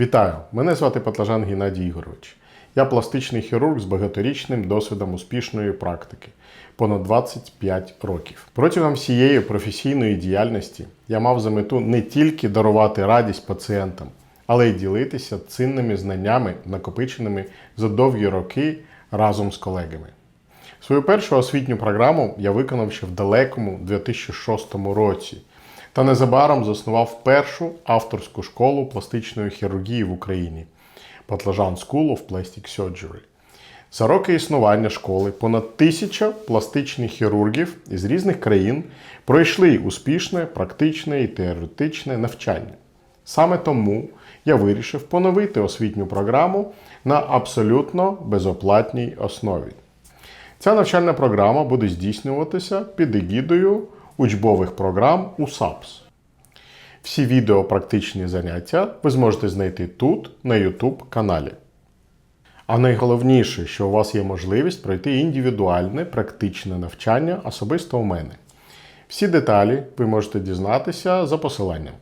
Вітаю! Мене звати Патлажан Геннадій Ігорович. Я пластичний хірург з багаторічним досвідом успішної практики понад 25 років. Протягом всієї професійної діяльності я мав за мету не тільки дарувати радість пацієнтам, але й ділитися цінними знаннями, накопиченими за довгі роки разом з колегами. Свою першу освітню програму я виконав ще в далекому 2006 році та незабаром заснував першу авторську школу пластичної хірургії в Україні Патлажан School of Plastic Surgery. За роки існування школи понад тисяча пластичних хірургів із різних країн пройшли успішне, практичне і теоретичне навчання. Саме тому я вирішив поновити освітню програму на абсолютно безоплатній основі. Ця навчальна програма буде здійснюватися під егідою учбових програм у САПС. Всі відео практичні заняття ви зможете знайти тут, на YouTube каналі. А найголовніше, що у вас є можливість пройти індивідуальне практичне навчання особисто у мене. Всі деталі ви можете дізнатися за посиланням.